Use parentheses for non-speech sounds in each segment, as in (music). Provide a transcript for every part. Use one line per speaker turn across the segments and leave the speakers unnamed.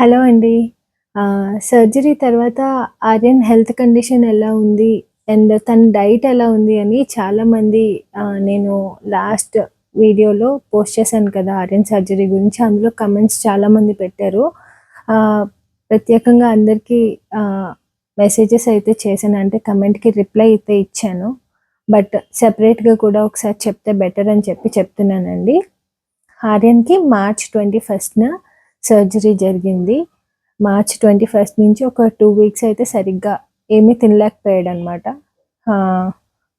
Hello అండి. Surgery తర్వాత Aryan health condition ఎలా ఉంది? అండ్ తన డైట్ ఎలా ఉంది? అని చాలామంది నేను లాస్ట్ వీడియోలో పోస్ట్ చేశాను కదా! ఆర్యన్ సర్జరీ గురించి. అందులో కమెంట్స్ చాలామంది పెట్టారు. ప్రత్యేకంగా అందరికీ మెసేజెస్ అయితే చేశాను. అంటే కమెంట్‌కి రిప్లై అయితే ఇచ్చాను. బట్ సెపరేట్‌గా కూడా ఒకసారి చెప్తే బెటర్ అని చెప్పి చెప్తున్నానండి. ఆర్యన్‌కి మార్చ్ 21న సర్జరీ జరిగింది. మార్చ్ 21 నుంచి ఒక టూ వీక్స్ అయితే సరిగ్గా ఏమీ తినలేకపోయాడు అనమాట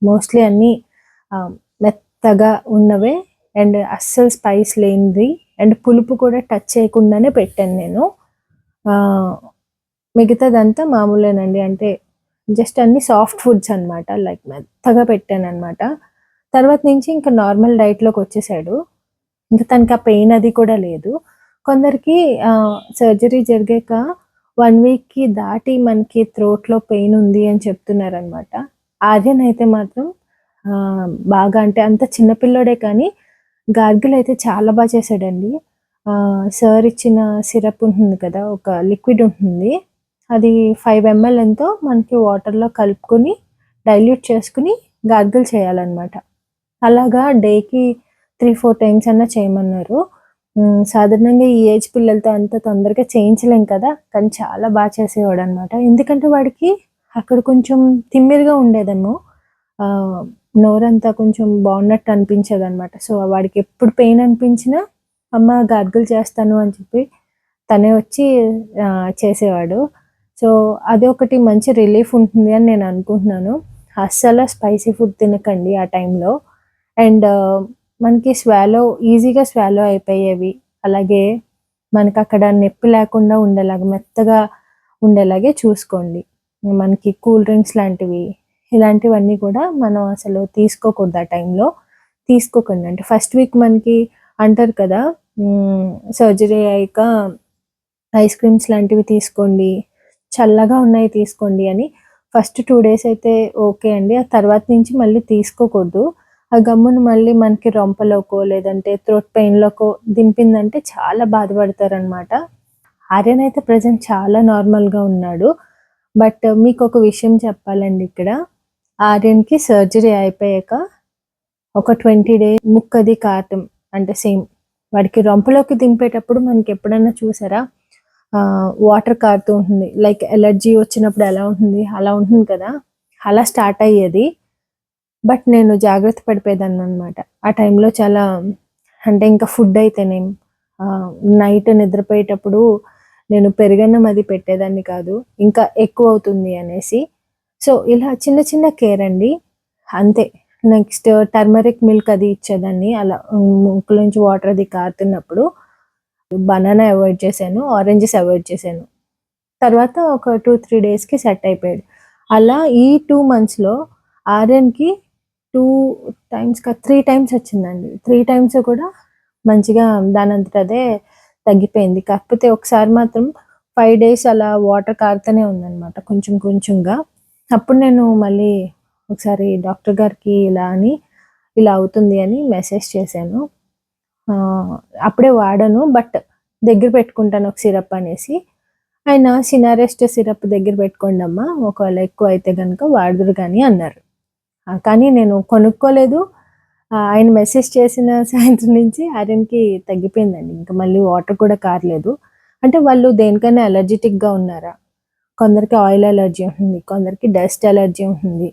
మోస్ట్‌లీ అన్నీ మెత్తగా ఉన్నవే అండ్ అస్సలు స్పైస్ లేనిది అండ్ పులుపు కూడా టచ్ చేయకుండానే పెట్టాను నేను. మిగతాదంతా మామూలేనండి. అంటే జస్ట్ అన్ని సాఫ్ట్ ఫుడ్స్ అనమాట. లైక్ మెత్తగా పెట్టాను అనమాట తర్వాత నుంచి ఇంకా నార్మల్ డైట్‌లోకొచ్చేసాడు. ఇంకా తనకి ఆ పెయిన్ అది కూడా లేదు. కొందరికి సర్జరీ జరిగాక వన్ వీక్‌కి దాటి మనకి త్రోట్లో పెయిన్ ఉంది అని చెప్తున్నారనమాట. ఆర్యన్ అయితే మాత్రం బాగా అంటే అంత చిన్న పిల్లోడే కానీ గార్గిల్ అయితే చాలా బాగా చేశాడండి. సార్ ఇచ్చిన సిరప్ ఉంటుంది కదా! ఒక లిక్విడ్ ఉంటుంది. అది ఫైవ్ ఎంఎల్ ఎంతో మనకి వాటర్‌లో కలుపుకొని డైల్యూట్ చేసుకొని గార్గిల్ చేయాలన్నమాట అలాగా డేకి 3, 4 టైమ్స్ అన్నా చేయమన్నారు. సాధారణంగా ఈ ఏజ్ పిల్లలతో అంత తొందరగా చేయించలేం కదా! కానీ చాలా బా చేసేవాడనమాట. ఎందుకంటే వాడికి అక్కడ కొంచెం తిమ్మిరిగా ఉండేదేమో. నోరంతా కొంచెం బాగున్నట్టు అనిపించేదనమాట. సో, వాడికి ఎప్పుడు పెయిన్ అనిపించినా అమ్మ గార్గులు చేస్తాను అని చెప్పి తనే వచ్చి చేసేవాడు. సో, అదొకటి మంచి రిలీఫ్ ఉంటుంది అని నేను అనుకుంటున్నాను. అస్సలు స్పైసీ ఫుడ్ తినకండి ఆ టైంలో. అండ్ మనకి స్వాలో ఈజీగా స్వాలో అయిపోయేవి. అలాగే మనకి అక్కడ నొప్పి లేకుండా ఉండేలాగా మెత్తగా ఉండేలాగే చూసుకోండి. మనకి కూల్ డ్రింక్స్ లాంటివి, ఇలాంటివన్నీ కూడా మనం అసలు తీసుకోకూడదు ఆ టైంలో. తీసుకోకండి. అంటే ఫస్ట్ వీక్ మనకి అంటారు కదా! సర్జరీ అయ్యాక ఐస్ క్రీమ్స్ లాంటివి తీసుకోండి. చల్లగా ఉన్నాయి తీసుకోండి అని. ఫస్ట్ టూ డేస్ అయితే ఓకే అండి. ఆ తర్వాత నుంచి మళ్ళీ తీసుకోకూడదు. ఆ గమ్మును మళ్ళీ మనకి రొంపలోకో లేదంటే థ్రోట్ పెయిన్‌లోకో దింపిందంటే చాలా బాధపడతారనమాట. ఆర్యన్ అయితే ప్రజెంట్ చాలా నార్మల్‌గా ఉన్నాడు. బట్ మీకు ఒక విషయం చెప్పాలండి ఇక్కడ. ఆర్యన్‌కి సర్జరీ అయిపోయాక ఒక ట్వంటీ డే ముక్కది కారటం అంటే సేమ్ వాడికి రొంపలోకి దింపేటప్పుడు మనకి ఎప్పుడన్నా చూసారా? వాటర్ కారుతూ ఉంటుంది. లైక్ ఎలర్జీ వచ్చినప్పుడు ఎలా ఉంటుంది? అలా ఉంటుంది కదా! అలా స్టార్ట్ అయ్యేది. బట్ నేను జాగ్రత్త పడిపోయేదాన్ననమాట. ఆ టైంలో చాలా అంటే ఇంకా ఫుడ్ అయితేనేం నైట్ నిద్రపోయేటప్పుడు నేను పెరుగన్నం అది పెట్టేదాన్ని కాదు. ఇంకా ఎక్కువ అవుతుంది అనేసి. సో, ఇలా చిన్న చిన్న కేర్ అండి. అంతే. నెక్స్ట్ టర్మరిక్ మిల్క్ అది ఇచ్చేదాన్ని. అలా ముక్కు నుంచి వాటర్ అది కారుతున్నప్పుడు. బనానా అవాయిడ్ చేశాను. ఆరెంజెస్ అవాయిడ్ చేశాను. తర్వాత ఒక 2, 3 డేస్‌కి సెట్ అయిపోయాడు. అలా ఈ టూ మంత్స్‌లో ఆర్యన్‌కి టూ టైమ్స్ త్రీ టైమ్స్ వచ్చిందండి. త్రీ టైమ్స్ కూడా మంచిగా దానంతట అదే తగ్గిపోయింది. కాకపోతే ఒకసారి మాత్రం ఫైవ్ డేస్ అలా వాటర్ కారుతూనే ఉందన్నమాట కొంచెం కొంచెంగా. అప్పుడు నేను మళ్ళీ ఒకసారి డాక్టర్ గారికి ఇలా అని, ఇలా అవుతుంది అని మెసేజ్ చేశాను. అప్పుడే వాడను. బట్ దగ్గర పెట్టుకుంటాను ఒక సిరప్ అనేసి. ఆయన సినారెస్ట్ సిరప్ దగ్గర పెట్టుకోండమ్మా. ఒకవేళ ఎక్కువ అయితే కనుక వాడుదురు కానీ అన్నారు. కానీ నేను కొనుక్కోలేదు. ఆయన మెసేజ్ చేసిన (laughs) సాయంత్రం నుంచి ఆర్యన్‌కి తగ్గిపోయిందండి. ఇంకా మళ్ళీ వాటర్ కూడా కారలేదు. అంటే వాళ్ళు దేనికైనా అలర్జెటిక్గా ఉన్నారా? కొందరికి ఆయిల్ అలర్జీ ఉంటుంది. కొందరికి డస్ట్ అలర్జీ ఉంటుంది.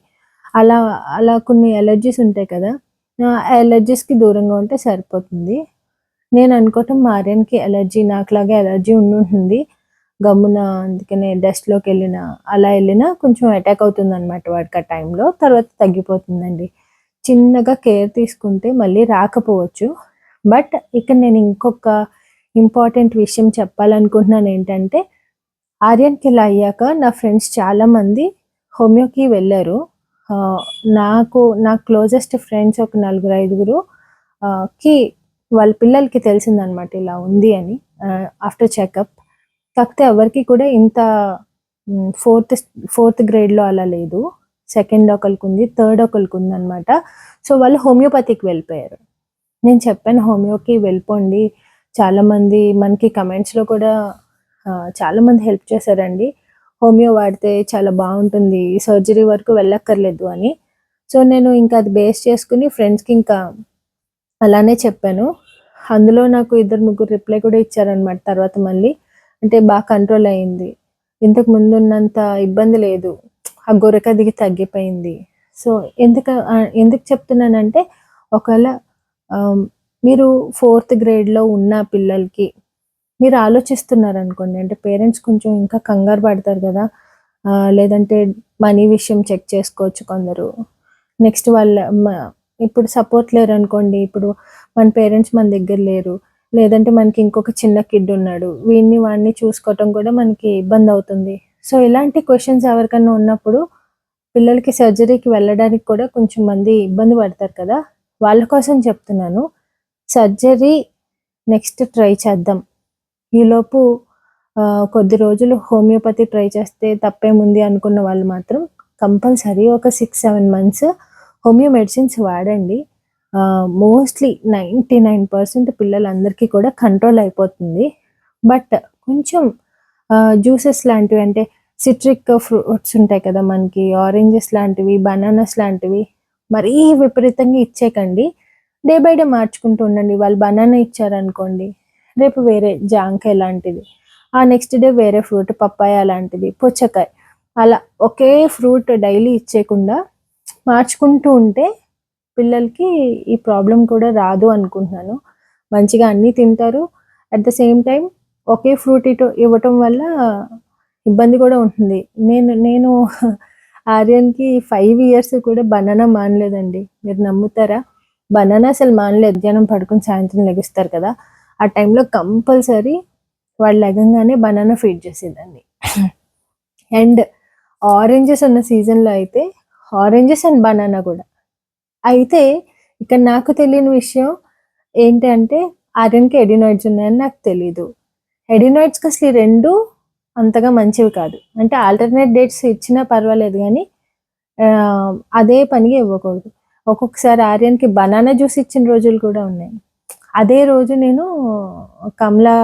అలా అలా కొన్ని అలర్జీస్ ఉంటాయి కదా! ఆ అలర్జీస్‌కి దూరంగా ఉంటే సరిపోతుంది. నేను అనుకోవటం మా ఆర్యన్‌కి అలర్జీ నాకులాగే అలర్జీ ఉండుంటుంది. గమ్మున అందుకనే డస్ట్‌లోకెళ్ళినా అలా వెళ్ళినా కొంచెం అటాక్ అవుతుందనమాట వాడికి ఆ టైంలో. తర్వాత తగ్గిపోతుందండి. చిన్నగా కేర్ తీసుకుంటే మళ్ళీ రాకపోవచ్చు. బట్ ఇక్కడ నేను ఇంకొక ఇంపార్టెంట్ విషయం చెప్పాలనుకుంటున్నాను ఏంటంటే, ఆర్యన్‌కి ఇలా అయ్యాక నా ఫ్రెండ్స్ చాలామంది హోమియోకి వెళ్ళారు నాకు నా క్లోజెస్ట్ ఫ్రెండ్స్ ఒక నలుగురు, ఐదుగురు కి వాళ్ళ పిల్లలకి తెలిసిందనమాట ఇలా ఉంది అని ఆఫ్టర్ చెకప్. కాకపోతే ఎవరికి కూడా ఇంత ఫోర్త్ ఫోర్త్ గ్రేడ్‌లో అలా లేదు. సెకండ్ ఒకరికి ఉంది థర్డ్ ఒకరికి ఉంది అనమాట సో, వాళ్ళు హోమియోపతికి వెళ్ళిపోయారు. నేను చెప్పాను హోమియోకి వెళ్ళిపోండి. చాలామంది మనకి కమెంట్స్‌లో కూడా చాలామంది హెల్ప్ చేశారండి హోమియో వాడితే చాలా బాగుంటుంది సర్జరీ వరకు వెళ్ళక్కర్లేదు అని సో నేను ఇంకా అది బేస్ చేసుకుని ఫ్రెండ్స్కి ఇంకా అలానే చెప్పాను అందులో నాకు ఇద్దరు ముగ్గురు రిప్లై కూడా ఇచ్చారనమాట తర్వాత మళ్ళీ అంటే బాగా కంట్రోల్ అయింది. ఇంతకు ముందు ఉన్నంత ఇబ్బంది లేదు. ఆ గొరక దిగి తగ్గిపోయింది. సో ఎందుకు ఎందుకు చెప్తున్నానంటే ఒకవేళ మీరు ఫోర్త్ గ్రేడ్లో ఉన్న పిల్లలకి మీరు ఆలోచిస్తున్నారు అనుకోండి అంటే పేరెంట్స్ కొంచెం ఇంకా కంగారు పడతారు కదా లేదంటే మనీ విషయం చెక్ చేసుకోవచ్చు కొందరు. నెక్స్ట్ వాళ్ళ ఇప్పుడు సపోర్ట్ లేరు అనుకోండి ఇప్పుడు మన పేరెంట్స్ మన దగ్గర లేరు. లేదంటే మనకి ఇంకొక చిన్న కిడ్ ఉన్నాడు. వీడిని వాడిని చూసుకోవటం కూడా మనకి ఇబ్బంది అవుతుంది. సో ఇలాంటి క్వశ్చన్స్ ఎవరికైనా ఉన్నప్పుడు పిల్లలకి సర్జరీకి వెళ్ళడానికి కూడా కొంచెం మంది ఇబ్బంది పడతారు కదా. వాళ్ళ కోసం చెప్తున్నాను. సర్జరీ నెక్స్ట్ ట్రై చేద్దాం. ఈలోపు కొద్ది రోజులు హోమియోపతి ట్రై చేస్తే తప్పేముంది అనుకున్న వాళ్ళు మాత్రం కంపల్సరీ ఒక six seven months homeo medicines వాడండి. మోస్ట్లీ నైంటీ నైన్ పర్సెంట్ పిల్లలందరికీ కూడా కంట్రోల్ అయిపోతుంది. బట్ కొంచెం జ్యూసెస్ లాంటివి అంటే సిట్రిక్ ఫ్రూట్స్ ఉంటాయి కదా మనకి ఆరెంజెస్ లాంటివి బనానాస్ లాంటివి మరీ విపరీతంగా ఇచ్చేకండి. డే బై డే మార్చుకుంటూ ఉండండి. వాళ్ళు బనానా ఇచ్చారనుకోండి రేపు వేరే జాంకాయ లాంటిది ఆ నెక్స్ట్ డే వేరే ఫ్రూట్ పప్పాయ లాంటిది పుచ్చకాయ అలా ఒకే ఫ్రూట్ డైలీ ఇచ్చేయకుండా మార్చుకుంటూ ఉంటే పిల్లలకి ఈ ప్రాబ్లం కూడా రాదు అనుకుంటున్నాను. మంచిగా అన్నీ తింటారు. అట్ ద సేమ్ టైం ఒకే ఫ్రూట్ ఇటు ఇవ్వటం వల్ల ఇబ్బంది కూడా ఉంటుంది. నేను నేను (laughs) ఆర్యన్కి ఫైవ్ ఇయర్స్ కూడా బనానా మానలేదండి. మీరు నమ్ముతారా? బనానా అసలు మానలేదు. జనం పడుకుని సాయంత్రం లెగిస్తారు కదా. ఆ టైంలో కంపల్సరీ వాళ్ళు లెగంగానే బనానా ఫీడ్ చేసేదాన్ని. (laughs) అండ్ ఆరెంజెస్ ఉన్న సీజన్లో అయితే ఆరెంజెస్ అండ్ బనానా కూడా. అయితే ఇక్కడ నాకు తెలియని విషయం ఏంటంటే ఆర్యన్కి ఎడినాయిడ్స్ ఉన్నాయని నాకు తెలీదు. ఎడినాయిడ్స్కి అసలు ఈ రెండు అంతగా మంచివి కాదు. అంటే ఆల్టర్నేట్ డేట్స్ ఇచ్చినా పర్వాలేదు కానీ అదే పనిగా ఇవ్వకూడదు. ఒక్కొక్కసారి ఆర్యన్కి బనానా జ్యూస్ ఇచ్చిన రోజులు కూడా ఉన్నాయి. అదే రోజు నేను కమలా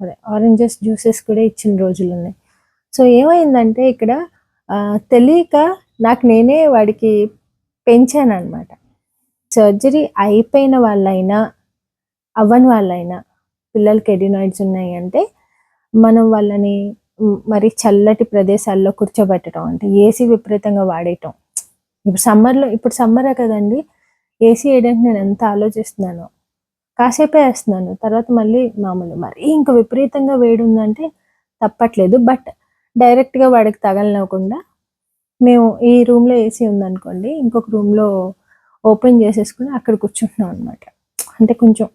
అదే ఆరెంజెస్ జ్యూసెస్ కూడా ఇచ్చిన రోజులు ఉన్నాయి. సో ఏమైందంటే ఇక్కడ తెలియక నాకు నేనే వాడికి పెంచాను అనమాట సర్జరీ అయిపోయిన వాళ్ళైనా అవ్వని వాళ్ళైనా పిల్లలకి ఎడినాయిడ్స్ ఉన్నాయి అంటే మనం వాళ్ళని మరి చల్లటి ప్రదేశాల్లో కూర్చోబెట్టడం అంటే ఏసీ విపరీతంగా వాడేయటం. ఇప్పుడు సమ్మర్లో ఇప్పుడు సమ్మరే కదండి ఏసీ వేయడానికి నేను ఎంత ఆలోచిస్తున్నాను. కాసేపే వేస్తున్నాను తర్వాత మళ్ళీ మామూలు మరి ఇంకా విపరీతంగా వేడి ఉందంటే తప్పట్లేదు బట్ డైరెక్ట్గా వాడికి తగలనివ్వకుండా మేము ఈ రూమ్లో ఏసీ ఉందనుకోండి ఇంకొక రూమ్లో ఓపెన్ చేసేసుకుని అక్కడ కూర్చుంటున్నాం అనమాట అంటే కొంచెం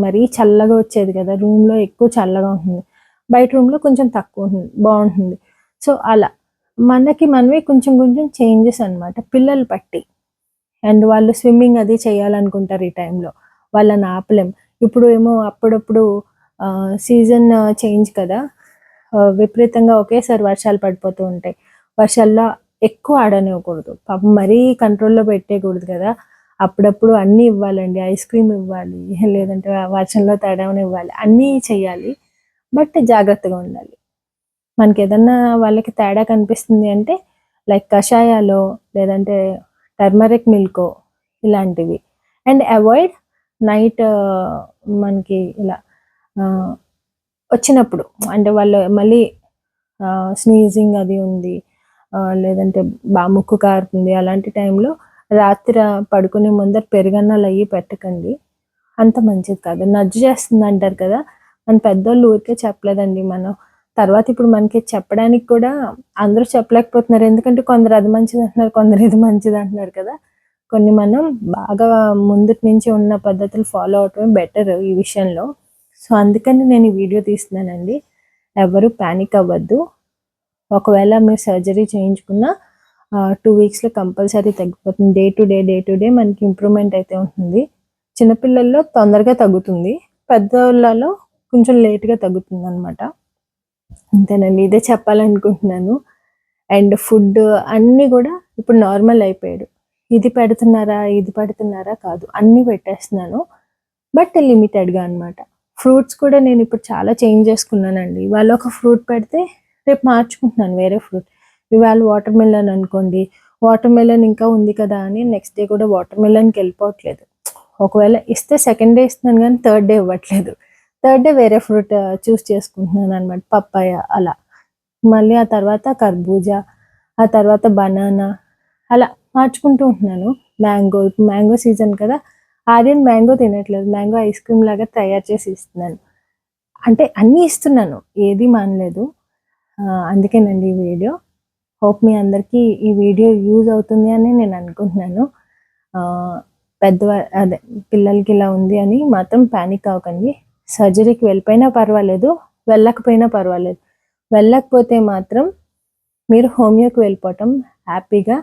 మరీ చల్లగా వచ్చేది కదా రూమ్లో ఎక్కువ చల్లగా ఉంటుంది. బయట రూమ్లో కొంచెం తక్కువ ఉంటుంది బాగుంటుంది. సో అలా. మనకి మనమే కొంచెం కొంచెం చేంజెస్ అన్నమాట. పిల్లలు పట్టి. అండ్ వాళ్ళు స్విమ్మింగ్ అది చేయాలనుకుంటారు ఈ టైంలో. వాళ్ళని ఆపలేం. ఇప్పుడు ఏమో అప్పుడప్పుడు సీజన్ చేంజ్ కదా. విపరీతంగా ఒకేసారి వర్షాలు పడిపోతూ ఉంటాయి. వర్షాల్లో ఎక్కువ ఆడనివ్వకూడదు. పాపం మరీ కంట్రోల్లో పెట్టేయకూడదు కదా. అప్పుడప్పుడు అన్నీ ఇవ్వాలండి. ఐస్ క్రీమ్ ఇవ్వాలి లేదంటే వర్షంలో తడవని ఇవ్వాలి. అన్నీ చేయాలి. బట్ జాగ్రత్తగా ఉండాలి. మనకి ఏదన్నా వాళ్ళకి తేడా కనిపిస్తుంది అంటే లైక్ కషాయాలో లేదంటే టర్మరిక్ మిల్కో ఇలాంటివి. అండ్ అవాయిడ్ నైట్ మనకి ఇలా వచ్చినప్పుడు. అంటే వాళ్ళు మళ్ళీ స్నీజింగ్ అది ఉంది. లేదంటే బాగా ముక్కు కారుతుంది. అలాంటి టైంలో రాత్రి పడుకునే ముందర పెరుగన్నాలు అయ్యి పెట్టకండి. అంత మంచిది కాదు. నజ్జు చేస్తుంది అంటారు కదా. మన పెద్దోళ్ళు ఊరికే చెప్పలేదండి మనం. తర్వాత ఇప్పుడు మనకి చెప్పడానికి కూడా అందరూ చెప్పలేకపోతున్నారు. ఎందుకంటే కొందరు అది మంచిది అంటున్నారు కొందరు ఇది మంచిది అంటున్నారు కదా. కొన్ని మనం బాగా ముందుటి నుంచి ఉన్న పద్ధతులు ఫాలో అవటమే బెటర్ ఈ విషయంలో. సో అందుకని నేను ఈ వీడియో తీస్తున్నానండి. ఎవరు ప్యానిక్ అవ్వద్దు. ఒకవేళ మీరు సర్జరీ చేయించుకున్న టూ వీక్స్లో కంపల్సరీ తగ్గిపోతుంది. Day to day day to day మనకి ఇంప్రూవ్మెంట్ అయితే ఉంటుంది. చిన్నపిల్లల్లో తొందరగా తగ్గుతుంది. పెద్దవాళ్ళలో కొంచెం లేట్గా తగ్గుతుంది అనమాట అంతేనండి. ఇదే చెప్పాలనుకుంటున్నాను. అండ్ ఫుడ్ అన్నీ కూడా ఇప్పుడు నార్మల్ అయిపోయాడు. ఇది పెడుతున్నారా ఇది పెడుతున్నారా కాదు. అన్నీ పెట్టేస్తున్నాను. బట్ లిమిటెడ్గా అనమాట ఫ్రూట్స్ కూడా నేను ఇప్పుడు చాలా చేంజ్ చేసుకున్నానండి. ఇవాళ ఒక ఫ్రూట్ పెడితే రేపు మార్చుకుంటున్నాను వేరే ఫ్రూట్. ఇవాళ వాటర్ మెలన్ అనుకోండి వాటర్ మెలన్ ఇంకా ఉంది కదా అని నెక్స్ట్ డే కూడా వాటర్ మెలన్కి వెళ్ళిపోవట్లేదు. ఒకవేళ ఇస్తే సెకండ్ డే ఇస్తున్నాను కానీ థర్డ్ డే ఇవ్వట్లేదు. థర్డ్ డే వేరే ఫ్రూట్ చూస్ చేసుకుంటున్నాను అనమాట పప్పాయ అలా. మళ్ళీ ఆ తర్వాత కర్బూజా ఆ తర్వాత బనానా అలా మార్చుకుంటూ ఉంటున్నాను. మ్యాంగో ఇప్పుడు మ్యాంగో సీజన్ కదా ఆర్యన్ మ్యాంగో తినట్లేదు. మ్యాంగో ఐస్ క్రీమ్ లాగా తయారు చేసి ఇస్తున్నాను. అంటే అన్నీ ఇస్తున్నాను ఏది మానలేదు. అందుకేనండి ఈ వీడియో. హోప్ మీ అందరికీ ఈ వీడియో యూజ్ అవుతుంది అని నేను అనుకుంటున్నాను. ఆ, పెద్దవా అదే పిల్లలకి ఇలా ఉంది అని మాత్రం ప్యానిక్ అవ్వకండి. సర్జరీకి వెళ్ళిపోయినా పర్వాలేదు వెళ్ళకపోయినా పర్వాలేదు. వెళ్ళకపోతే మాత్రం మీరు హోమియోకి వెళ్ళిపోవటం హ్యాపీగా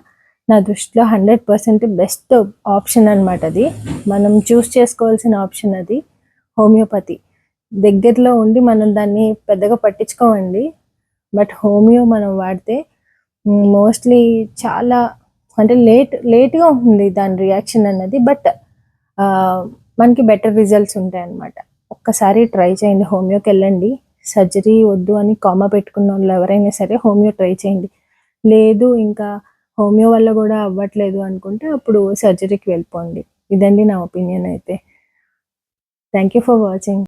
నా దృష్టిలో హండ్రెడ్ పర్సెంట్ బెస్ట్ ఆప్షన్ అనమాట అది. మనం చూస్ చేసుకోవాల్సిన ఆప్షన్ అది హోమియోపతి. దగ్గరలో ఉండి మనం దాన్ని పెద్దగా పట్టించుకోమండి. బట్ హోమియో మనం వాడితే మోస్ట్లీ చాలా అంటే లేట్ లేట్గా ఉంటుంది దాని రియాక్షన్ అన్నది. బట్ మనకి బెటర్ రిజల్ట్స్ ఉంటాయి అన్నమాట. ఒక్కసారి ట్రై చేయండి హోమియోకి వెళ్ళండి. సర్జరీ వద్దు అని కామా పెట్టుకున్న వాళ్ళు ఎవరైనా సరే హోమియో ట్రై చేయండి. లేదు ఇంకా హోమియో వల్ల కూడా అవ్వట్లేదు అనుకుంటే అప్పుడు సర్జరీకి వెళ్ళిపోండి. ఇదండి నా ఒపీనియన్ అయితే. Thank you for watching